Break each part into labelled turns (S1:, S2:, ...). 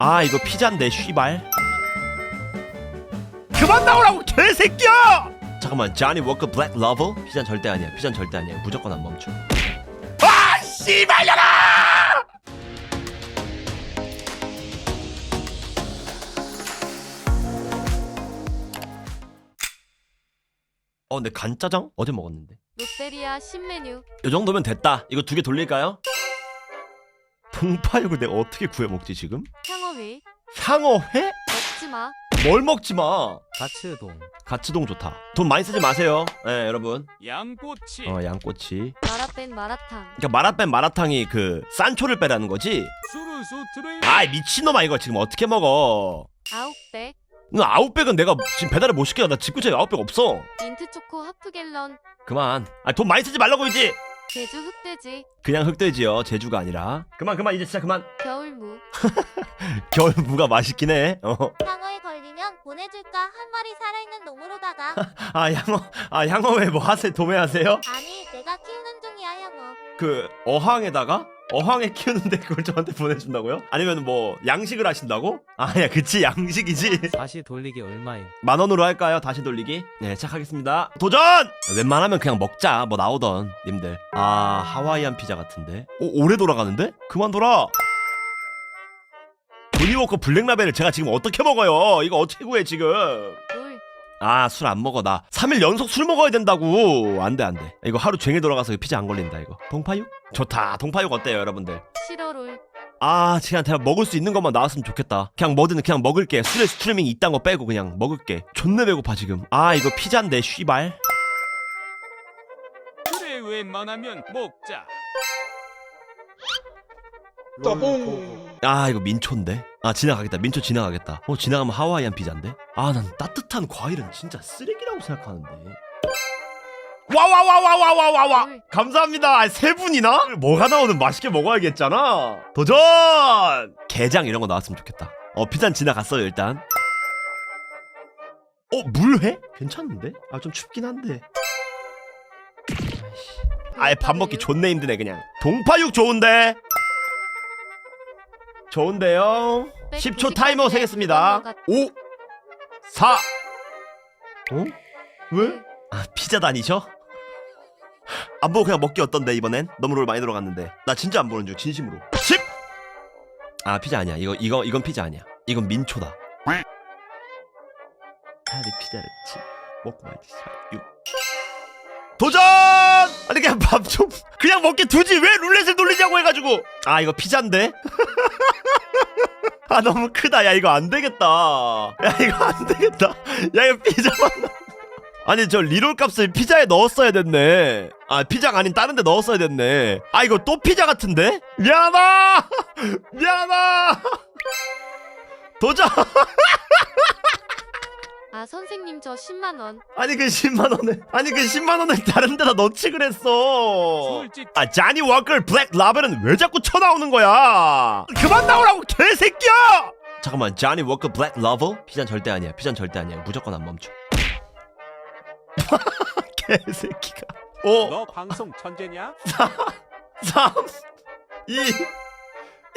S1: 아 이거 피자인데 쉬발 그만 나오라고 개새끼야! 잠깐만 자니 워커 블랙 러버? 피자는 절대 아니야 피자는 절대 아니야 무조건 안 멈춰 아 씨발려라! 어 근데 간짜장? 어제 먹었는데
S2: 롯데리아 신메뉴
S1: 요 정도면 됐다 이거 두 개 돌릴까요? 동파육을 내가 어떻게 구해 먹지 지금? 상어회?
S2: 먹지 마.
S1: 뭘 먹지 마.
S3: 가츠동
S1: 가츠동 좋다. 돈 많이 쓰지 마세요. 예, 여러분.
S4: 양꼬치
S1: 어, 양꼬치.
S2: 마라뺀 마라탕.
S1: 그러니까 마라뺀 마라탕이 그 산초를 빼라는 거지. 아, 미친놈아 이거 지금 어떻게 먹어?
S2: 아욱백.
S1: 너 아웃백은 내가 지금 배달을 못 시켜. 나 직구 차에 아웃백 없어.
S2: 민트 초코 하프 갤런.
S1: 그만. 아, 돈 많이 쓰지 말라고 이지
S2: 제주 흑돼지.
S1: 그냥 흑돼지요. 제주가 아니라. 그만 그만 이제 진짜 그만.
S2: 겨울 겨울무.
S1: 겨울무가 맛있긴 해. 어.
S5: 향어에 걸리면 보내줄까 한 마리 살아있는 놈으로다가.
S1: 아 향어, 아 향어 왜 뭐 하세 도매하세요?
S5: 아니 내가 키우는 중이야 향어.
S1: 그 어항에다가 어항에 키우는데 그걸 저한테 보내준다고요? 아니면 뭐 양식을 하신다고? 아야 그치 양식이지.
S3: 다시 돌리기 얼마임?
S1: 만 원으로 할까요? 다시 돌리기? 네, 시작하겠습니다. 도전! 웬만하면 그냥 먹자. 뭐 나오던 님들. 아, 하와이안 피자 같은데. 오, 오래 돌아가는데? 그만 돌아. 조니워커 블랙라벨을 제가 지금 어떻게 먹어요? 이거 어떻게 구해 지금? 아 술 안 먹어 나 3일 연속 술 먹어야 된다고 안돼 안돼 이거 하루 종일 돌아가서 피자 안 걸린다 이거 동파육? 좋다 동파육 어때요 여러분들
S2: 싫어 롤
S1: 아, 그냥 제가 먹을 수 있는 것만 나왔으면 좋겠다. 그냥 뭐든 그냥 먹을게. 술에 스트리밍 이딴 거 빼고 그냥 먹을게. 존나 배고파 지금. 아, 이거 피자인데 쉬발.
S4: 그래 웬만하면 먹자. 떠뽕.
S1: 아 이거 민초인데? 아 지나가겠다. 민초 지나가겠다. 어 지나가면 하와이안 피자인데? 아 난 따뜻한 과일은 진짜 쓰레기라고 생각하는데. 와와와와와와와와.
S2: 네.
S1: 감사합니다. 아, 세 분이나? 뭐가 나오든 맛있게 먹어야겠잖아. 도전! 게장 이런 거 나왔으면 좋겠다. 어 피자는 지나갔어요 일단. 어 물회? 괜찮은데? 아 좀 춥긴 한데. 아예 밥 먹기 네. 존내 힘드네 그냥. 동파육 좋은데? 좋은데요? 10초 타이머 세겠습니다. 5, 4. 어? 왜? 아, 피자 다니셔? 안 보고 그냥 먹기 어떤데 이번엔? 너무 롤 많이 들어갔는데. 나 진짜 안 보는 중 진심으로. 10. 아, 피자 아니야. 이거 이거 이건 피자 아니야. 이건 민초다. 차라리 피자를 치 먹고 말지. 6. 도전! 아니 그냥 밥 좀 그냥 먹게 두지 왜 룰렛을 돌리냐고 해가지고 아 이거 피자인데 아 너무 크다. 야 이거 안 되겠다. 야 이거 안 되겠다. 야 이거 피자만 아니 저 리롤 값을 피자에 넣었어야 됐네. 아 피자가 아닌 다른 데 넣었어야 됐네. 아 이거 또 피자 같은데? 미안하다. 미안하다. 도전.
S2: 아 선생님 저 10만 원.
S1: 아니 그 10만 원을 아니 그 10만 원을 다른 데다 넣지 그랬어.
S4: 솔직...
S1: 아 자니 워커 블랙 라벨은 왜 자꾸 쳐나오는 거야? 그만 나오라고 개새끼야! 잠깐만 자니 워커 블랙 러버? 피잔 절대 아니야. 피잔 절대 아니야. 무조건 안 멈춰. 개새끼가. 어?
S4: 5너 방송 천재냐?
S1: 3 2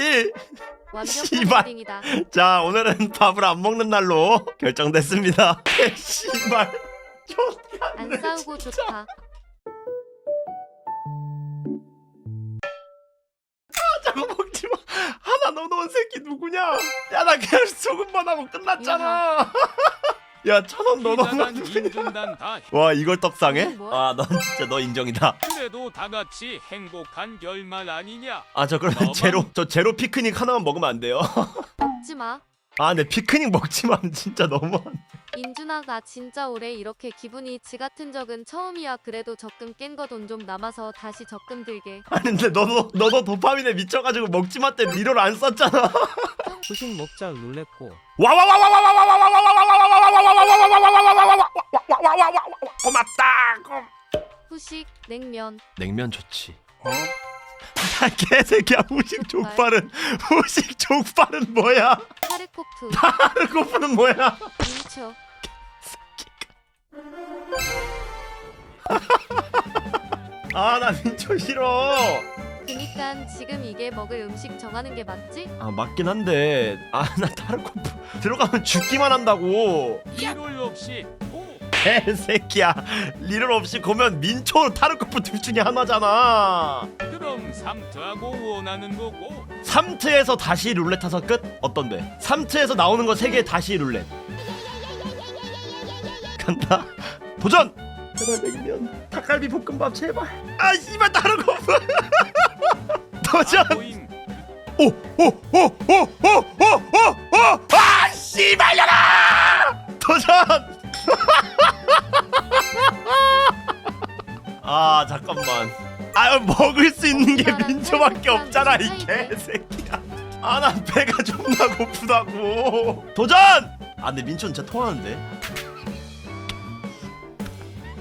S1: 씨발. 자 오늘은 밥을 안 먹는 날로 결정됐습니다. 씨발.
S2: 안 존나 싸우고 좋다.
S1: 짜고 먹지 마. 하나 넣어놓은 새끼 누구냐? 야 나 그냥 소금만 하고 끝났잖아. 야 천원
S4: 넣어놨는데
S1: 와 이걸 떡상해?
S2: 어, 뭐?
S1: 아넌 진짜 너 인정이다.
S4: 그래도 다 같이 행복한 결말 아니냐?
S1: 아 저 그러면 제로 저 제로 피크닉 하나만 먹으면 안 돼요?
S2: 먹지 마.
S1: 아 근데 피크닉 먹지만 진짜 너무
S2: 인준아가 진짜 올해 이렇게 기분이 지 같은 적은 처음이야. 그래도 적금 깬 거 돈 좀 남아서 다시 적금 들게.
S1: 아니 근데 너도 너도 도파민에 미쳐가지고 먹지마 때 미로를 안 썼잖아.
S3: 후식 먹자 놀랬고
S1: 고맙다 후식 냉면 냉면 좋지 어? 야 개새끼야 후식 족발은 후식 족발은 뭐야
S2: 타르코프
S1: 타르코프는 뭐야
S2: 민초
S1: 개새끼아나 민초 싫어
S2: 그니까 지금 이게 먹을 음식 정하는 게 맞지?
S1: 아 맞긴 한데. 아나 타르코프 들어가면 죽기만 한다고.
S4: 리롤 없이. 오!
S1: 개새끼야. 리를 없이 고면 민초 타르코프 둘 중에 하나잖아.
S4: 그럼 삼트하고 원하는 거고.
S1: 3트에서 다시 룰렛 타서 끝? 어떤데? 3트에서 나오는 거 3개 다시 룰렛. 간다. 도전! 제발 냉면 닭갈비 볶음밥 제발. 아 씨발 타르코프 도 전!
S4: 보잉
S1: 오오오오오오오오 아 씨발려라 도전 아 잠깐만 아 먹을 수 있는 게 민초밖에 없잖아 이 개새끼야 아 난 배가 존나 고프다고 도전 아 근데 민초는 진짜 통하는데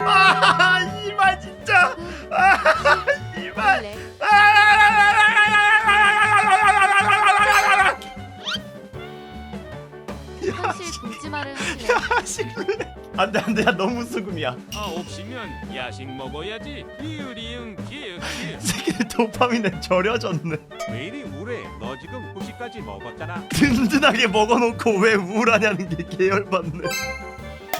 S1: 아 씨발 진짜 아 씨발
S2: 하시네.
S1: 안돼 안돼 야 너무 수금이야
S4: 아홉 시면 야식 먹어야지 리을이응 기역 기역
S1: 새끼 도파민에 절여졌네
S6: 왜 이리 우울해? 너 지금 후식까지 먹었잖아.
S1: 든든하게 먹어놓고 왜 우울하냐는 게 계열받네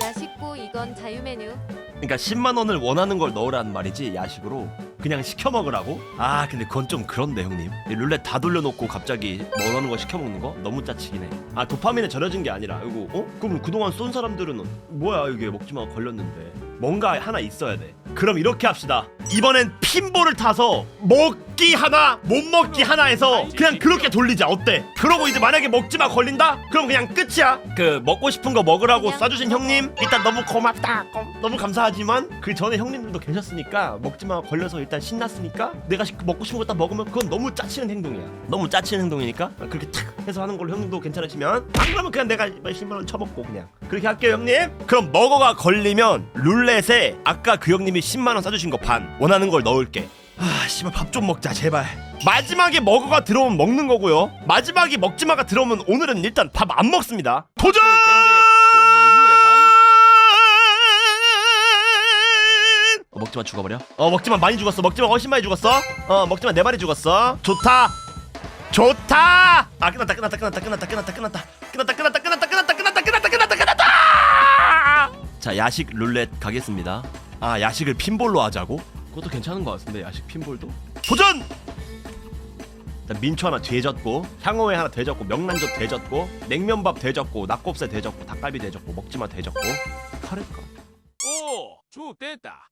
S2: 야식고 이건 자유 메뉴.
S1: 그러니까 10만 원을 원하는 걸 넣으라는 말이지 야식으로 그냥 시켜 먹으라고? 아 근데 그건 좀 그런데 형님. 이 룰렛 다 돌려놓고 갑자기 원하는 거 시켜 먹는 거? 너무 짜치긴 해아 도파민에 절여진 게 아니라. 이거 어? 그럼 그동안 쏜 사람들은 뭐야? 이게 먹지마 걸렸는데 뭔가 하나 있어야 돼. 그럼 이렇게 합시다. 이번엔 핀볼을 타서 먹기 하나 못 먹기 하나 해서 그냥 그렇게 돌리자. 어때? 그러고 이제 만약에 먹지마 걸린다? 그럼 그냥 끝이야. 그 먹고 싶은 거 먹으라고 쏴주신 형님 일단 너무 고맙다. 고- 너무 감사하지만 그 전에 형님들도 계셨으니까 먹지마 걸려서 일단 신났으니까 내가 시- 먹고 싶은 거 딱 먹으면 그건 너무 짜치는 행동이야. 너무 짜치는 행동이니까 그렇게 탁 해서 하는 걸로 형님도 괜찮으시면 안 그러면 그냥 내가 10만 원 쳐먹고 그냥 그렇게 할게요 형님. 그럼 먹어가 걸리면 룰렛에 아까 그 형님이 10만 원 싸주신 거 반 원하는 걸 넣을게. 아 씨발 밥 좀 먹자 제발. 마지막에 먹어가 들어오면 먹는 거고요. 마지막에 먹지마가 들어오면 오늘은 일단 밥 안 먹습니다. 도전! 어, 먹지마 죽어버려? 어 먹지마 많이 죽었어. 먹지마 훨씬 많이 죽었어? 어 먹지마 네 마리 죽었어? 좋다! 좋다! 아 끝났다 끝났다 끝났다 끝났다 끝났다. 끝났다 끝났다 끝났다 자 야식 룰렛 가겠습니다. 아 야식을 핀볼로 하자고? 그것도 괜찮은 것 같은데 야식 핀볼도? 도전! 자, 민초 하나 되졌고 향어회 하나 되졌고 명란젓 되졌고 냉면밥 되졌고 낙곱새 되졌고 닭갈비 되졌고 먹지마 되졌고. 카레가
S4: 오 좋됐다.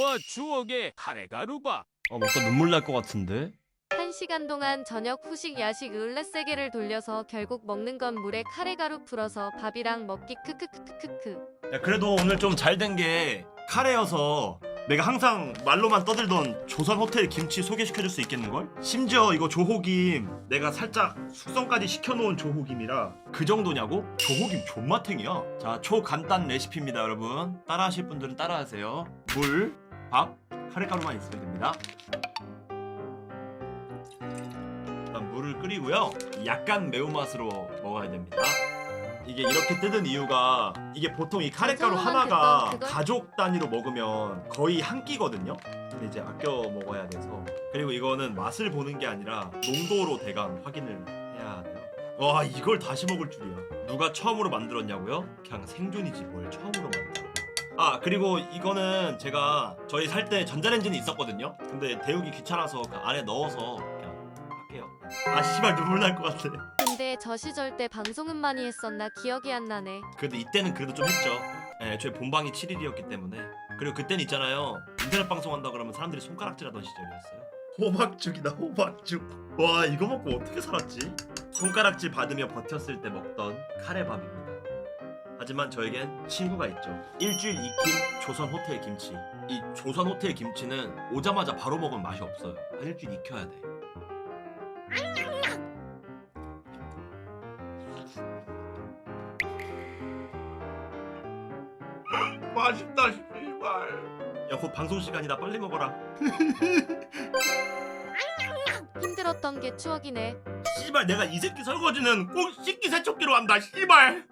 S4: 와 추억의 카레가루밥.
S1: 어 먹다 눈물 날 것 같은데
S2: 한 시간 동안 저녁 후식 야식 룰렛 세 개를 돌려서 결국 먹는 건 물에 카레가루 풀어서 밥이랑 먹기 크크크크크크.
S1: 야 그래도 오늘 좀 잘 된 게 카레여서 내가 항상 말로만 떠들던 조선 호텔 김치 소개시켜줄 수 있겠는걸? 심지어 이거 조호김 내가 살짝 숙성까지 시켜놓은 조호김이라 그 정도냐고? 조호김 존맛탱이야 자 초간단 레시피입니다 여러분 따라하실 분들은 따라하세요 물, 밥, 카레가루만 있으면 됩니다 물을 끓이고요 약간 매운맛으로 먹어야 됩니다 이게 이렇게 뜯은 이유가 이게 보통 이 카레가루 하나가
S2: 그걸-
S1: 가족 단위로 먹으면 거의 한 끼거든요. 근데 이제 아껴 먹어야 돼서 그리고 이거는 맛을 보는 게 아니라 농도로 대강 확인을 해야 돼요. 와 이걸 다시 먹을 줄이야. 누가 처음으로 만들었냐고요? 그냥 생존이지 뭘 처음으로 만들어. 아 그리고 이거는 제가 저희 살 때 전자레인지는 있었거든요. 근데 데우기 귀찮아서 그 안에 넣어서. 아 씨발 눈물 날 것 같아.
S2: 근데 저 시절 때 방송은 많이 했었나 기억이 안 나네.
S1: 그래도 이때는 그래도 좀 했죠. 예, 애초에 본방이 7일이었기 때문에. 그리고 그때는 있잖아요. 인터넷 방송한다 그러면 사람들이 손가락질하던 시절이었어요. 호박죽이다 호박죽. 와 이거 먹고 어떻게 살았지? 손가락질 받으며 버텼을 때 먹던 카레밥입니다. 하지만 저에겐 친구가 있죠. 일주일 익힌 조선 호텔 김치. 이 조선 호텔 김치는 오자마자 바로 먹으면 맛이 없어요. 한 일주일 익혀야 돼. 맛있다 씨발. 야 곧 방송 시간이다 빨리 먹어라.
S2: 힘들었던 게 추억이네.
S1: 씨발 내가 이 새끼 설거지는 꼭 식기 세척기로 한다 씨발